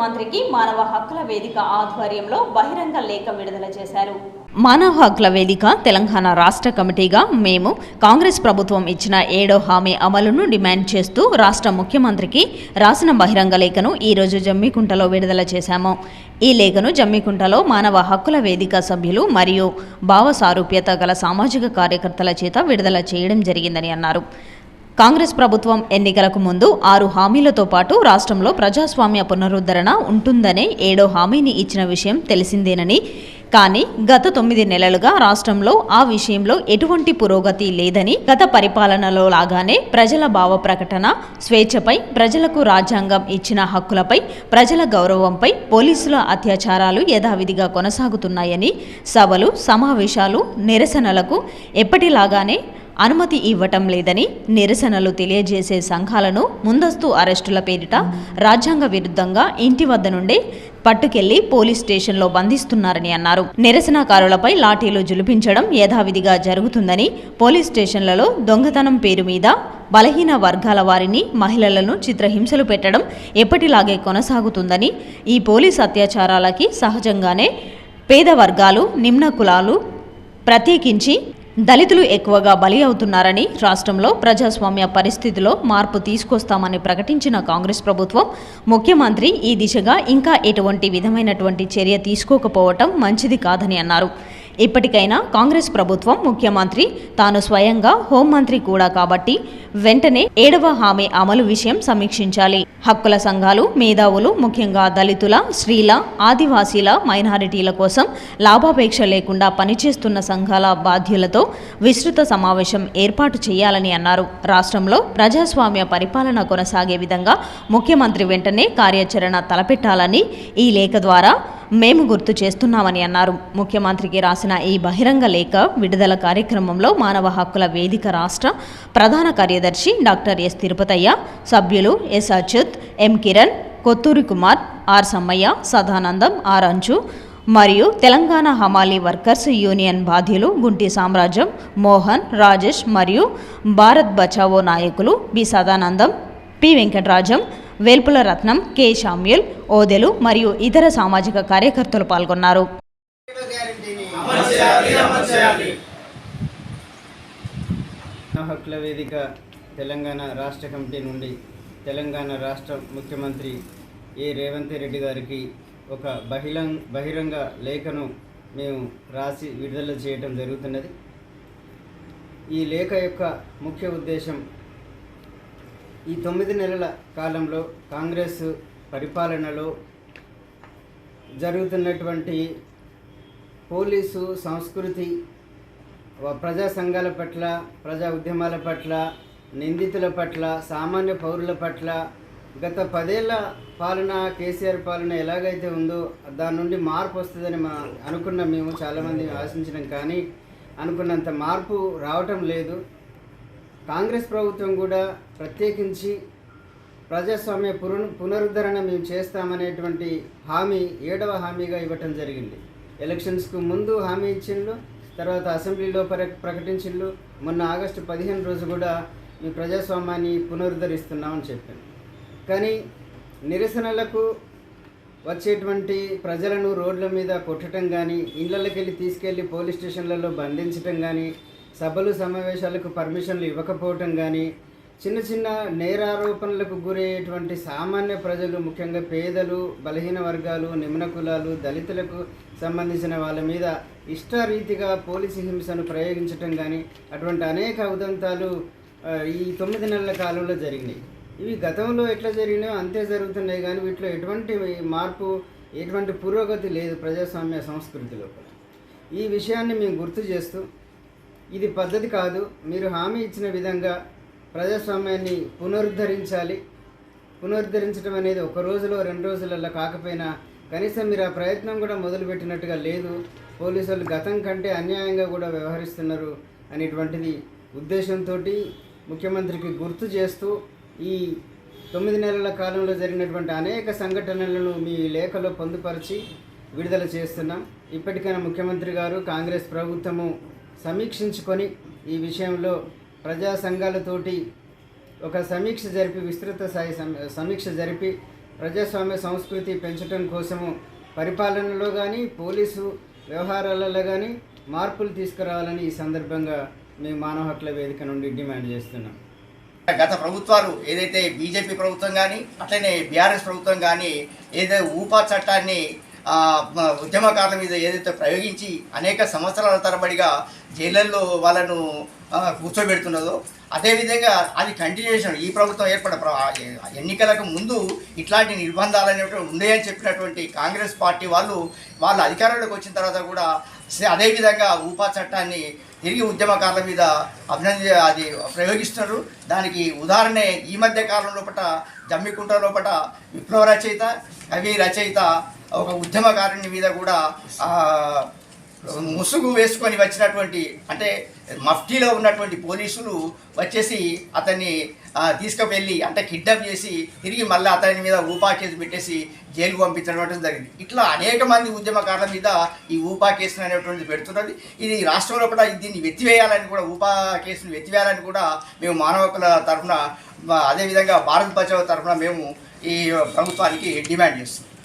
ముఖ్యమంత్రికి మానవ హక్కుల వేదిక ఆధ్వర్యంలో బహిరంగ లేఖ విడుదల చేశారు. మానవ హక్కుల వేదిక తెలంగాణ రాష్ట్ర కమిటీగా మేము కాంగ్రెస్ ప్రభుత్వం ఇచ్చిన ఏడో హామీ అమలును డిమాండ్ చేస్తూ రాష్ట్ర ముఖ్యమంత్రికి రాసిన బహిరంగ లేఖను ఈరోజు జమ్మికుంటలో విడుదల చేశాము. ఈ లేఖను జమ్మికుంటలో మానవ హక్కుల వేదిక సభ్యులు మరియు భావ సారూప్యత గల సామాజిక కార్యకర్తల చేత విడుదల చేయడం జరిగిందని అన్నారు. కాంగ్రెస్ ప్రభుత్వం ఎన్నికలకు ముందు ఆరు హామీలతో పాటు రాష్ట్రంలో ప్రజాస్వామ్య పునరుద్ధరణ ఉంటుందనే ఏడో హామీని ఇచ్చిన విషయం తెలిసిందేనని. కానీ గత తొమ్మిది నెలలుగా రాష్ట్రంలో ఆ విషయంలో ఎటువంటి పురోగతి లేదని గత పరిపాలనలో లాగానే ప్రజల భావ ప్రకటన స్వేచ్ఛపై ప్రజలకు రాజ్యాంగం ఇచ్చిన హక్కులపై ప్రజల గౌరవంపై పోలీసుల అత్యాచారాలు యథావిధిగా కొనసాగుతున్నాయని సభలు సమావేశాలు నిరసనలకు ఎప్పటిలాగానే అనుమతి ఇవ్వటం లేదని నిరసనలు తెలియజేసే సంఘాలను ముందస్తు అరెస్టుల పేరిట రాజ్యాంగ విరుద్ధంగా ఇంటి వద్ద నుండే పట్టుకెళ్ళి పోలీస్ స్టేషన్లో బంధిస్తున్నారని అన్నారు. నిరసనకారులపై లాఠీలు జులిపించడం యథావిధిగా జరుగుతుందని పోలీస్ స్టేషన్లలో దొంగతనం పేరు మీద బలహీన వర్గాల వారిని మహిళలను చిత్రహింసలు పెట్టడం ఎప్పటిలాగే కొనసాగుతుందని ఈ పోలీస్ అత్యాచారాలకి సహజంగానే పేద వర్గాలు నిమ్న కులాలు ప్రత్యేకించి దళితులు ఎక్కువగా బలి అవుతున్నారని రాష్ట్రంలో ప్రజాస్వామ్య పరిస్థితిలో మార్పు తీసుకొస్తామని ప్రకటించిన కాంగ్రెస్ ప్రభుత్వం ముఖ్యమంత్రి ఈ దిశగా ఇంకా ఎటువంటి విధమైనటువంటి చర్య తీసుకోకపోవటం మంచిది కాదని అన్నారు. ఇప్పటికైనా కాంగ్రెస్ ప్రభుత్వం ముఖ్యమంత్రి తాను స్వయంగా హోంమంత్రి కూడా కాబట్టి వెంటనే ఏడవ హామీ అమలు విషయం సమీక్షించాలి. హక్కుల సంఘాలు మేధావులు ముఖ్యంగా దళితుల స్త్రీల ఆదివాసీల మైనారిటీల కోసం లాభాపేక్ష లేకుండా పనిచేస్తున్న సంఘాల బాధ్యులతో విస్తృత సమావేశం ఏర్పాటు చేయాలని అన్నారు. రాష్ట్రంలో ప్రజాస్వామ్య పరిపాలన కొనసాగే విధంగా ముఖ్యమంత్రి వెంటనే కార్యాచరణ తలపెట్టాలని ఈ లేఖ ద్వారా మేము గుర్తు చేస్తున్నామని అన్నారు. ముఖ్యమంత్రికి రాసిన ఈ బహిరంగ లేఖ విడుదల కార్యక్రమంలో మానవ హక్కుల వేదిక రాష్ట్ర ప్రధాన కార్యదర్శి డాక్టర్ ఎస్ తిరుపతయ్య సభ్యులు S Achyut M Kiran Kothuri Kumar R Sammaiah Sadanandam R Anchu మరియు తెలంగాణ హమాలీ వర్కర్స్ యూనియన్ బాధ్యులు గుంటి సామ్రాజ్యం మోహన్ రాజేష్ మరియు భారత్ బచావో నాయకులు B Sadanandam P Venkatarajam Velpula Ratnam K. Samuel Odelu మరియు ఇతర సామాజిక కార్యకర్తలు పాల్గొన్నారు. హక్కుల వేదిక తెలంగాణ రాష్ట్ర కమిటీ నుండి తెలంగాణ రాష్ట్ర ముఖ్యమంత్రి ఏ. రేవంత్ రెడ్డి గారికి ఒక బహిరంగ బహిరంగ లేఖను మేము రాసి విడుదల చేయటం జరుగుతున్నది. ఈ లేఖ యొక్క ముఖ్య ఉద్దేశం ఈ తొమ్మిది నెలల కాలంలో కాంగ్రెస్ పరిపాలనలో జరుగుతున్నటువంటి పోలీసు సంస్కృతి ప్రజా సంఘాల పట్ల ప్రజా ఉద్యమాల పట్ల నిందితుల పట్ల సామాన్య పౌరుల పట్ల గత పదేళ్ళ పాలన కేసీఆర్ పాలన ఎలాగైతే ఉందో దాని నుండి మార్పు వస్తుందని మా అనుకున్నాం మేము చాలామంది ఆశించినాం కానీ అనుకున్నంత మార్పు రావటం లేదు. కాంగ్రెస్ ప్రభుత్వం కూడా ప్రత్యేకించి ప్రజాస్వామ్య పునరు పునరుద్ధరణ మేము చేస్తామనేటువంటి హామీ ఏడవ హామీగా ఇవ్వటం జరిగింది. ఎలక్షన్స్కు ముందు హామీ ఇచ్చిండ్రు తర్వాత అసెంబ్లీలో ప్ర ప్రకటించిండ్రు మొన్న ఆగస్టు పదిహేను రోజు కూడా మీ ప్రజాస్వామ్యాన్ని పునరుద్ధరిస్తున్నామని చెప్పాను కానీ నిరసనలకు వచ్చేటువంటి ప్రజలను రోడ్ల మీద కొట్టడం కానీ ఇళ్ళకి వెళ్ళి తీసుకెళ్ళి పోలీస్ స్టేషన్లలో బంధించటం కానీ సభలు సమావేశాలకు పర్మిషన్లు ఇవ్వకపోవటం కానీ చిన్న చిన్న నేరారోపణలకు గురయ్యేటువంటి సామాన్య ప్రజలు ముఖ్యంగా పేదలు బలహీన వర్గాలు నిమ్న కులాలు దళితులకు సంబంధించిన వాళ్ళ మీద ఇష్టారీతిగా పోలీసు హింసను ప్రయోగించటం కానీ అటువంటి అనేక ఉదంతాలు ఈ తొమ్మిది నెలల కాలంలో జరిగినాయి. ఇవి గతంలో ఎట్లా జరిగినాయో అంతే జరుగుతున్నాయి కానీ వీటిలో ఎటువంటి మార్పు ఎటువంటి పురోగతి లేదు ప్రజాస్వామ్య సంస్కృతి లోపల. ఈ విషయాన్ని మేము గుర్తు చేస్తూ ఇది పద్ధతి కాదు. మీరు హామీ ఇచ్చిన విధంగా ప్రజాస్వామ్యాన్ని పునరుద్ధరించాలి. పునరుద్ధరించడం అనేది ఒక రోజులో రెండు రోజులలో కాకపోయినా కనీసం మీరు ఆ ప్రయత్నం కూడా మొదలుపెట్టినట్టుగా లేదు. పోలీసులు గతం కంటే అన్యాయంగా కూడా వ్యవహరిస్తున్నారు అనేటువంటిది ఉద్దేశంతో ముఖ్యమంత్రికి గుర్తు చేస్తూ ఈ తొమ్మిది నెలల కాలంలో జరిగినటువంటి అనేక సంఘటనలను మీ లేఖలో పొందుపరిచి విడుదల చేస్తున్నాం. ఇప్పటికైనా ముఖ్యమంత్రి గారు కాంగ్రెస్ ప్రభుత్వము సమీక్షించుకొని ఈ విషయంలో ప్రజా సంఘాలతోటి ఒక సమీక్ష జరిపి విస్తృత స్థాయి సమ- సమీక్ష జరిపి ప్రజాస్వామ్య సంస్కృతి పెంచడం కోసము పరిపాలనలో కానీ పోలీసు వ్యవహారాలలో కానీ మార్పులు తీసుకురావాలని ఈ సందర్భంగా మేము మానవ హక్కుల వేదిక నుండి డిమాండ్ చేస్తున్నాం. గత ప్రభుత్వాలు ఏదైతే బీజేపీ ప్రభుత్వం కానీ అట్లనే బీఆర్ఎస్ ప్రభుత్వం కానీ ఏదైతే ఊపా చట్టాన్ని ఉద్యమకారుల మీద ఏదైతే ప్రయోగించి అనేక సంవత్సరాల తరబడిగా జైళ్ళల్లో వాళ్ళను కూర్చోబెడుతున్నదో అదేవిధంగా అది కంటిన్యూషన్ ఈ ప్రభుత్వం ఏర్పడ ప్ర- ఎన్నికలకు ముందు ఇట్లాంటి నిర్బంధాలు అనేవి ఉన్నాయని చెప్పినటువంటి కాంగ్రెస్ పార్టీ వాళ్ళు వాళ్ళు అధికారంలోకి వచ్చిన తర్వాత కూడా అదేవిధంగా ఊపా చట్టాన్ని తిరిగి ఉద్యమకారుల మీద అభినంది అది ప్రయోగిస్తున్నారు. దానికి ఉదాహరణ ఈ మధ్య కాలం లోపల జమ్మికుంట లోపల విప్లవ రచయిత కవి రచయిత ఒక ఉద్యమకారుని మీద కూడా ముసుగు వేసుకొని వచ్చినటువంటి అంటే మఫ్టీలో ఉన్నటువంటి పోలీసులు వచ్చేసి అతన్ని తీసుకువెళ్ళి అంటే కిడ్నాప్ చేసి తిరిగి మళ్ళీ అతని మీద ఊపా కేసు పెట్టేసి జైలుకు పంపించడం జరిగింది. ఇట్లా అనేక మంది ఉద్యమకారుల మీద ఈ ఊపా కేసులు అనేటువంటిది పెడుతున్నది. ఇది రాష్ట్రంలో కూడా దీన్ని వెత్తివేయాలని కూడా ఊపా కేసును వెత్తివేయాలని కూడా మేము మానవ హక్కుల తరఫున అదేవిధంగా భారత్ బచావ్ తరఫున మేము ఈ ప్రభుత్వానికి డిమాండ్ చేస్తున్నాం.